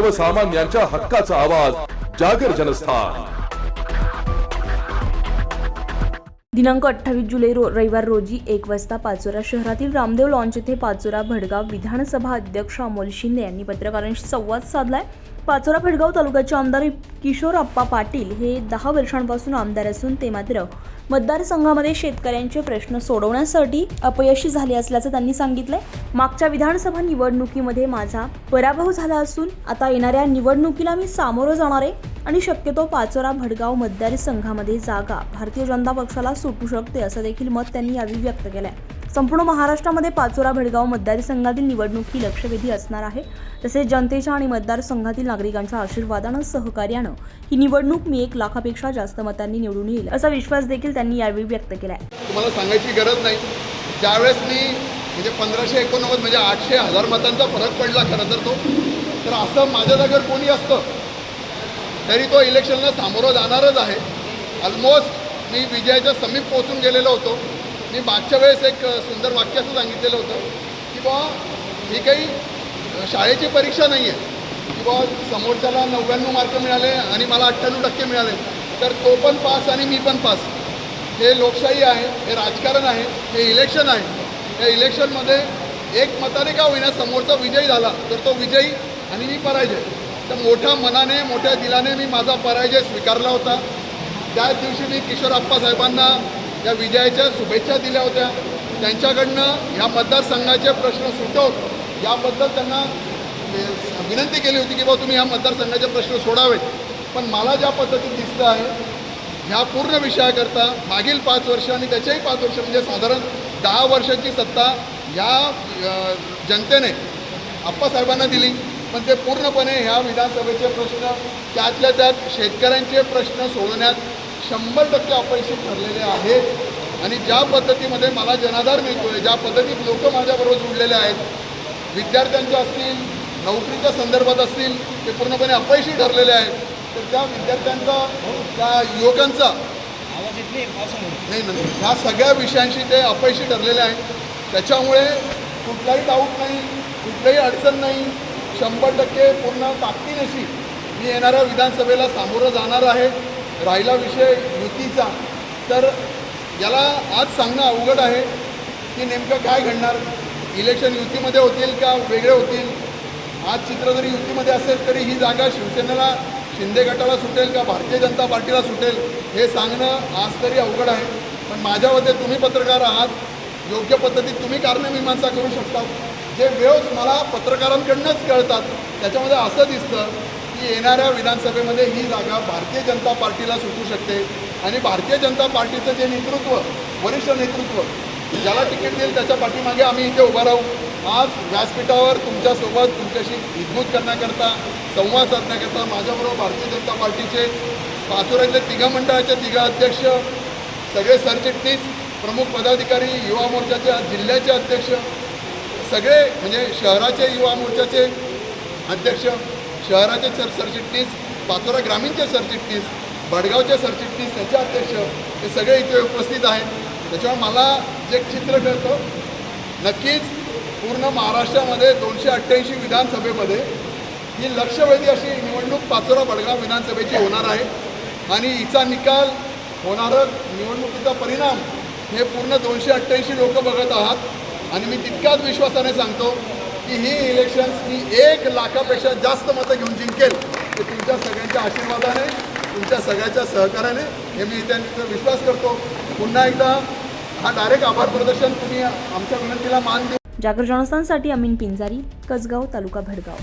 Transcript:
सर्वसामान्यांच्या हक्काचा आवाज जागर जनस्थान. दिनांक अठ्ठावीस जुलै रो रविवार रोजी एक वाजता पाचोरा शहरातील रामदेव लॉन्च येथे पाचोरा भडगाव विधानसभा अध्यक्ष अमोल शिंदे यांनी पत्रकारांशी संवाद साधलाय. पाचोरा भडगाव तालुक्याचे आमदार किशोर अप्पा पाटील हे दहा वर्षांपासून आमदार असून ते मात्र मतदारसंघामध्ये शेतकऱ्यांचे प्रश्न सोडवण्यासाठी अपयशी झाले असल्याचं त्यांनी सांगितलंय. मागच्या विधानसभा निवडणुकीमध्ये माझा पराभव झाला असून आता येणाऱ्या निवडणुकीला मी सामोरं जाणार आहे आणि शक्यतो पाचोरा भडगाव मतदारसंघामध्ये जागा भारतीय जनता पक्षाला सुटू शकते असं देखील मत त्यांनी यावेळी व्यक्त केलंय. संपूर्ण महाराष्ट्रामध्ये पाचोरा भडगाव मतदारसंघातील निवडणूक ही लक्षवेधी असणार आहे. तसेच जनतेच्या आणि मतदारसंघातील नागरिकांच्या आशीर्वादानं सहकार्यानं ही निवडणूक मी एक लाखापेक्षा जास्त मतांनी निवडून येईल असा विश्वास देखील त्यांनी यावेळी व्यक्त केला आहे तुम्हाला सांगायची गरज नाही. ज्यावेळेस मी म्हणजे पंधराशे एकोणनव्वद म्हणजे आठशे हजार मतांचा फरक पडला खरं तर तो तर असं माझ्या जागेवर कोणी असतं तरी तो इलेक्शनला सामोरं जाणारच आहे. ऑलमोस्ट मी विजयाच्या समीप पोहोचून गेलेलो होतो. मी मागच्या वेळेस एक सुंदर वाक्य असं सांगितलेलं होतं की बा ही काही शाळेची परीक्षा नाही आहे की बा समोरच्याला नव्याण्णव मार्क मिळाले आणि मला अठ्ठ्याण्णव टक्के मिळाले तर तो पण पास आणि मी पण पास. हे लोकशाही आहे हे राजकारण आहे हे इलेक्शन आहे. या इलेक्शनमध्ये एक मताने का होईना समोरचा विजयी झाला तर तो विजयी आणि मी पराजय. तर मोठ्या मनाने मोठ्या दिलाने मी माझा पराजय स्वीकारला होता. त्याच दिवशी मी किशोर आप्पा साहेबांना या विजयाच्या शुभेच्छा दिल्या होत्या. त्यांच्याकडनं ह्या मतदारसंघाचे प्रश्न सुटवत याबद्दल त्यांना विनंती केली होती की बाबा तुम्ही ह्या मतदारसंघाचे प्रश्न सोडावेत. पण मला ज्या पद्धतीत दिसतं आहे ह्या पूर्ण विषयाकरता मागील पाच वर्ष आणि त्याच्याही पाच वर्ष म्हणजे साधारण दहा वर्षाची सत्ता या जनतेने आप्पासाहेबांना दिली. पण ते पूर्णपणे ह्या विधानसभेचे प्रश्न त्यातल्या त्यात शेतकऱ्यांचे प्रश्न सोडवण्यात शंभर टक्के अपयशी ठरलेले आहेत. आणि ज्या पद्धतीमध्ये मला जनाधार मिळतो आहे ज्या पद्धतीत लोक माझ्याबरोबर जुडलेले आहेत विद्यार्थ्यांच्या असतील नोकरीच्या संदर्भात असतील ते पूर्णपणे अपयशी ठरलेले आहेत. तर त्या विद्यार्थ्यांचा त्या युवकांचा नाही नाही ह्या सगळ्या विषयांशी ते अपयशी ठरलेले आहेत. त्याच्यामुळे कुठलाही डाऊट नाही कुठलाही अडचण नाही. शंभर टक्के पूर्ण ताकदीनिशी मी येणाऱ्या विधानसभेला सामोरं जाणार आहे. राहिला विषय युतीचा तर याला आज सांगणं अवघड आहे की नेमकं काय घडणार? इलेक्शन युतीमध्ये होतील का वेगळे होतील? आज चित्र जरी युतीमध्ये असेल तरी ही जागा शिवसेनेला शिंदे गटाला सुटेल का भारतीय जनता पार्टीला सुटेल हे सांगणं आज तरी अवघड आहे. पण माझ्या मते तुम्ही पत्रकार आहात योग्य पद्धतीत तुम्ही कारणमीमांसा करू शकता. जे वेव्स मला पत्रकारांकडनंच कळतात त्याच्यामध्ये असं दिसतं की येणाऱ्या विधानसभेमध्ये ही जागा भारतीय जनता पार्टीला सुटू शकते. आणि भारतीय जनता पार्टीचं जे नेतृत्व वरिष्ठ नेतृत्व ज्याला तिकीट देईल त्याच्या पाठीमागे आम्ही इथे उभा राहू. आज व्यासपीठावर तुमच्यासोबत तुमच्याशी हितगुज करण्याकरता संवाद साधण्याकरता माझ्याबरोबर भारतीय जनता पार्टीचे पाचोऱ्यातले तिघा मंडळाचे तिघा अध्यक्ष सगळे सरचिटणीस प्रमुख पदाधिकारी युवा मोर्चाचे जिल्ह्याचे अध्यक्ष सगळे म्हणजे शहराचे युवा मोर्चाचे अध्यक्ष शहराचे सर सरचिटणीस पाचोरा ग्रामीणचे सरचिटणीस भडगावचे सरचिटणीस त्याचे अध्यक्ष हे सगळे इथे उपस्थित आहेत. त्याच्यामुळे मला जे चित्र कळतं नक्कीच पूर्ण महाराष्ट्रामध्ये दोनशे अठ्ठ्याऐंशी विधानसभेमध्ये ही लक्षवेधी अशी निवडणूक पाचोरा भडगाव विधानसभेची होणार आहे. आणि हिचा निकाल होणारं निवडणुकीचा परिणाम हे पूर्ण दोनशे अठ्ठ्याऐंशी लोक बघत आहात. आणि मी तितक्याच विश्वासाने सांगतो की ही इलेक्शन्स मी एक लाखापेक्षा जास्त मतं घेऊन जिंकेल. हे तुमच्या सगळ्यांच्या आशीर्वादाने तुमच्या सगळ्याच्या सहकार्याने हे मी त्यांचा विश्वास करतो. पुन्हा एकदा हा डायरेक्ट आभार प्रदर्शन तुम्ही आमच्या विनंतीला मान देऊ जागर जॉनसनसाठी अमीन पिंजारी कसगाव तालुका भडगाव.